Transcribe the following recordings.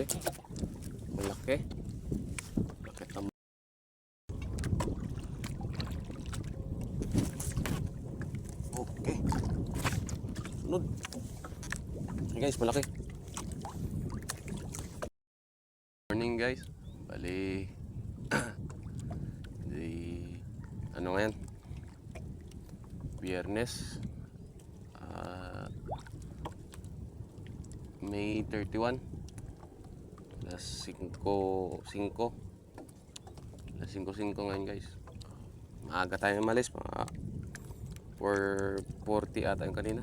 huli. Malaki. Malaki tam. Okay. Sunod. Okay guys, malaki. Morning guys. Bali. di ano ngayon? Biyernes. Ah, May 31. Alas 5, 5. Alas 5, 5 ngayon guys. Maaga tayo malis. Mga 4.40 ata yung kanina.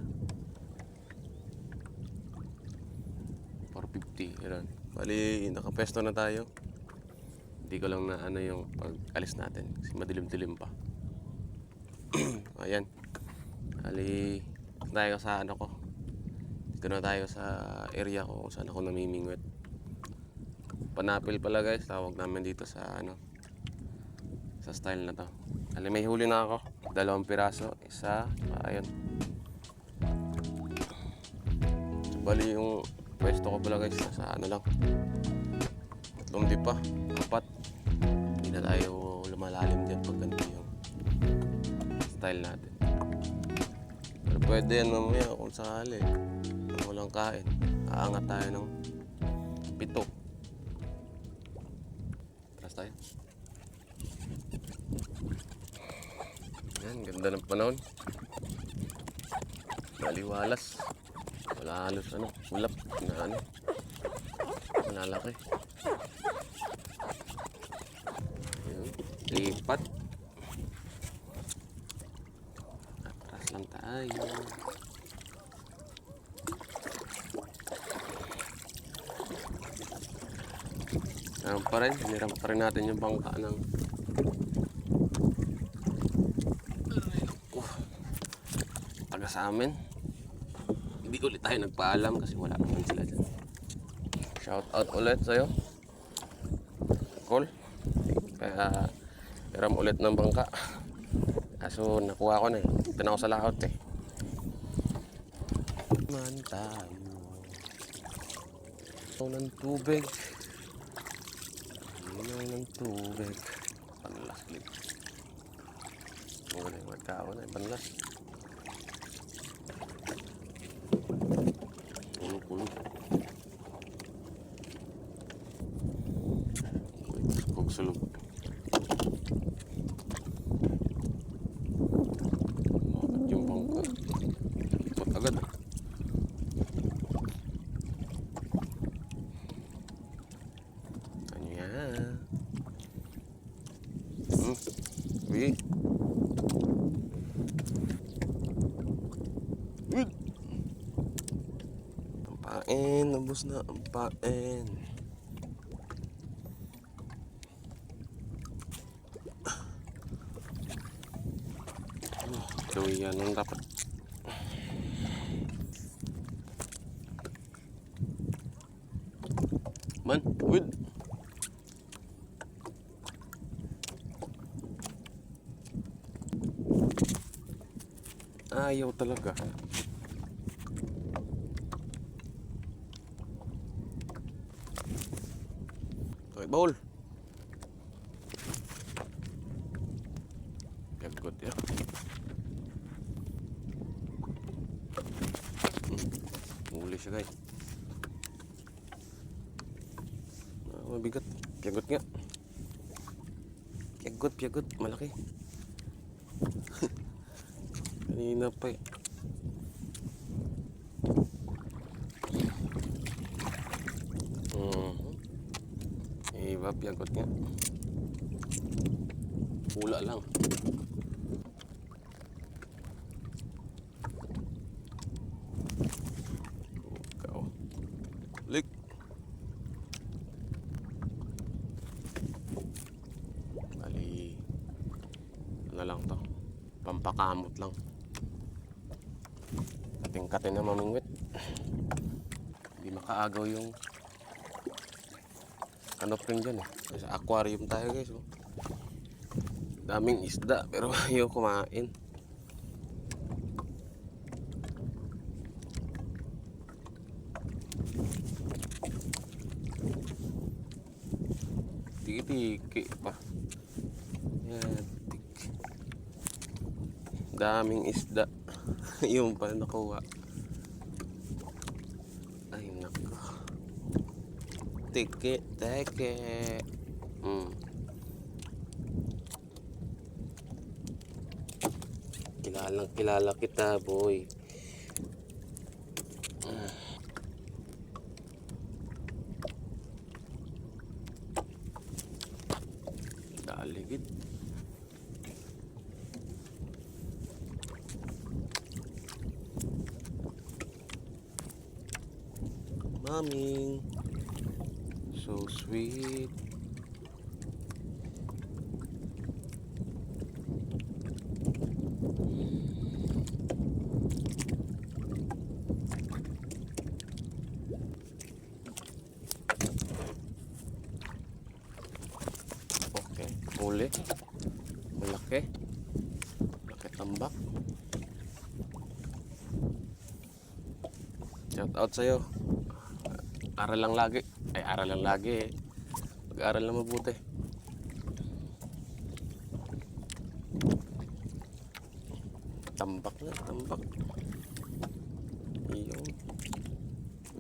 4.50. Yun. Bali, nakapesto na tayo. Hindi ko lang na ano yung pag-alis natin. Kasi madilim-dilim pa. Ayan. Bali, tayo sa ano ko. Dito na tayo sa area ko kung saan ako namimingwit. Panapil pala guys, tawag namin dito sa ano sa style na to. Bali, may huli na ako. Dalawang piraso, isa, ayun. Bali yung pwesto ko pala guys, sa ano lang. Tatlong di pa, apat. Hindi na tayo lumalalim dyan pag ganito yung style natin. Pero pwede yan mamaya kung sakali. Kung walang kain, aangat tayo ng pito. Tayo. Yan, ganda ng panahon. Baliwalas. Wala halos ano, ulap na ano. Malalaki. Yun, lipat. Atras lang tayo. Pa rin, hiniram pa rin natin yung bangka ng Uh, taga sa amin. Hindi ulit tayo nagpaalam kasi wala naman sila dyan. Shout out ulit sa'yo. Call. Kaya hiram ulit ng bangka. Kaso nakuha ko na eh. Ito na ako sa laot eh. Man tayo. Ito ng tubig. Minaw ng tubig. Panlas clip. Wala yung magkao na. Panlas. Kulog-kulog. Kog sulog. Makat yung bangka. Ikot agad ah. Ano yan? Hmm. Uy. Ang pain, nabos na ang pain. Gawin yan ang dapat. Man, wait. Ayaw talaga. Okay, bawal. Gagot ya. Hmm, Huli siya guys. Ah, mabigat. Piagot nga. Piagot, piagot. Malaki. Kanina pa eh. Mhm. Iba, piagot nga. Pula lang. Ano lang to. Pampakamot lang tingkatin na mamingwit hindi makaagaw yung ano rin dyan eh. Sa aquarium tayo guys oh. daming isda pero ayaw kumain. Tiki pa. Yan daming isda. yung pa nakuha. Ay, nako. Tiki, teke. Mm. Kilalang kilala kita, boy. Maming. So sweet. Okay, huli. Malaki. Malaki tambak. Shout out sa'yo. Aral lang lagi. Ay, aral lang lagi. Pag-aral na mabuti. Tambak na, tambak. Iyon.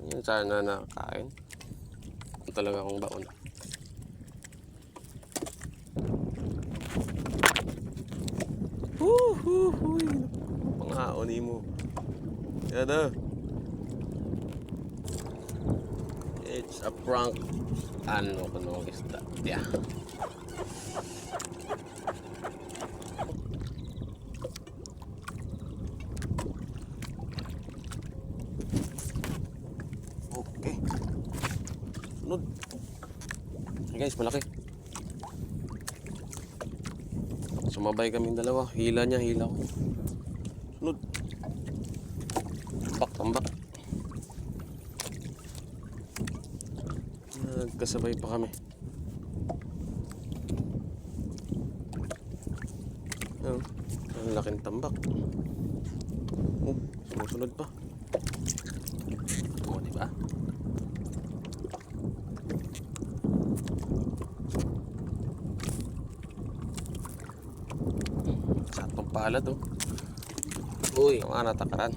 Yan sana nakakain. Ito talaga akong baon. Huhuhuy. Pangaoni mo. Yan na. It's a prank. Ano ko nung isda? Yeah. Okay. Sunod. Guys, malaki. Sumabay kaming dalawa. Hila niya, hila ko. Sunod. Tambak, tambak. Nagkasabay pa kami. Oh, ang laking tambak. Oh, sumusunod pa. Oo, di ba? Satong palad oh. Uy, mga natakaran.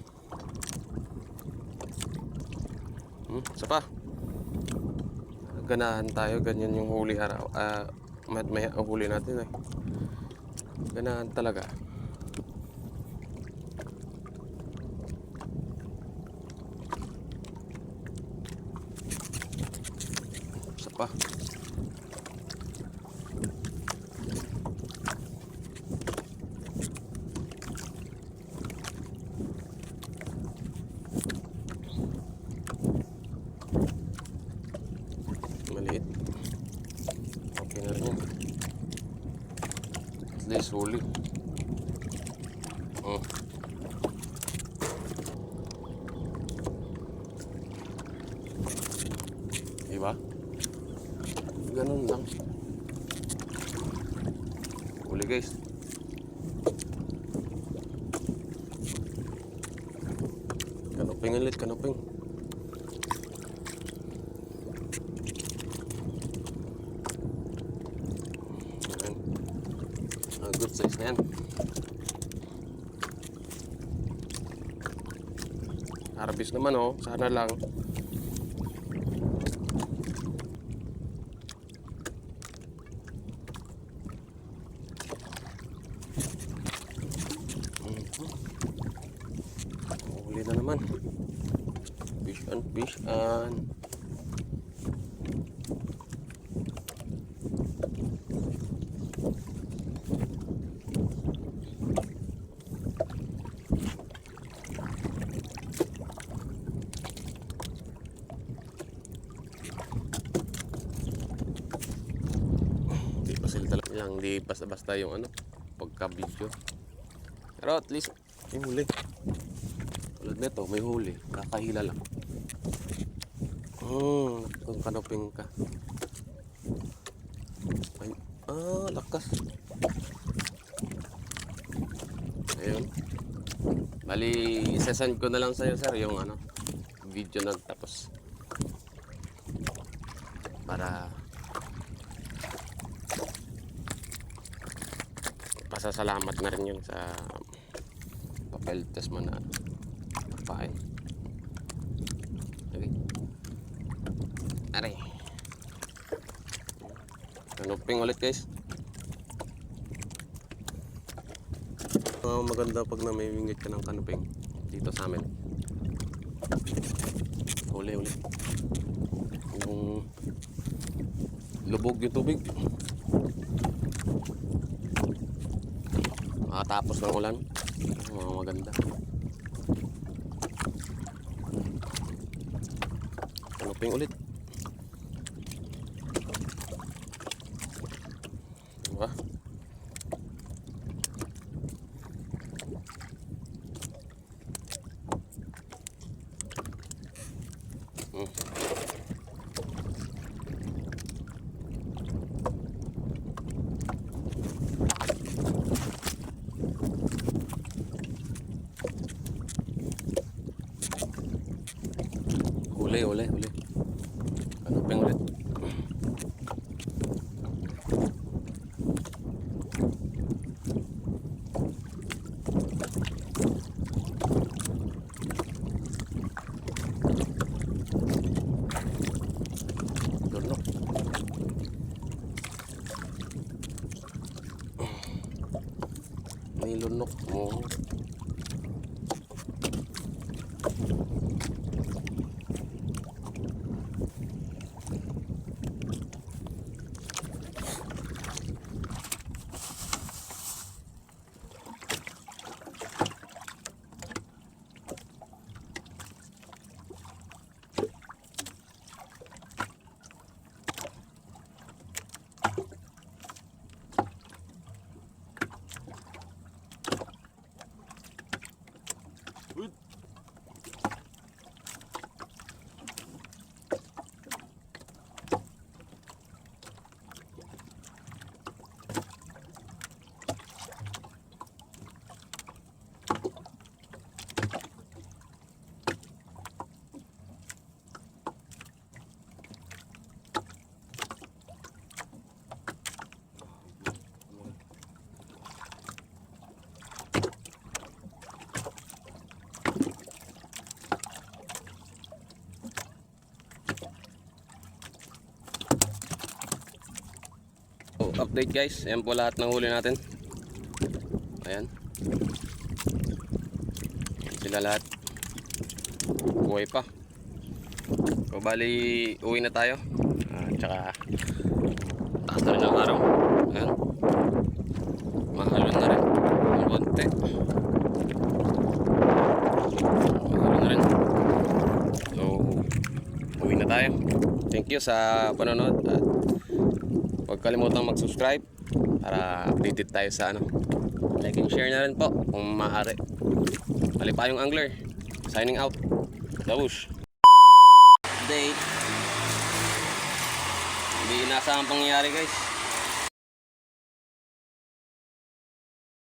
Hmm, isa pa. Ganahan tayo, ganyan yung huli araw. Ah, may, may huli natin eh. Ganahan talaga. Isa. Maliit. Okay na rin yan. At least huli. Oh. Diba? Ganun lang. Huli guys. Kanuping ulit, kanuping. Ayan. Ah, good size na yan. Harvest naman oh, sana lang. Mhm. Huli na naman. Fish on, fish on. Hindi pa sila talaga lang, hindi basta-basta yung ano, pagka-video. Pero at least, may huli. Tulad nito, may huli. Kakahila lang. Hmm, kung kanoping ka. Ay, ah, lakas. Ayun. Bali, isasend ko na lang sa'yo, sir, yung ano, video na tapos para pasasalamat na rin yun sa papel test mo na pain. Okay. Aray. Kanuping ulit guys. Ah, maganda pag namimingit ka ng kanuping dito sa amin. Uli uli. Yung lubog yung tubig. Makatapos ng ulan. Mga maganda. Kanuping ulit. Update guys, ayan po lahat ng huli natin. Ayan. Sila lahat. Buhay pa. So, bali, uwi na tayo. Ah, tsaka, taas na rin ang araw. Ayan. Mahalon na rin. Ang konti. Mahalon na rin. So, uwi na tayo. Thank you sa panonood. At Huwag kalimutang mag-subscribe para updated tayo sa ano. Like and share na rin po kung maaari. Mali pa yung angler. Signing out. Dabush. Update. Hindi inaasahang pangyayari guys.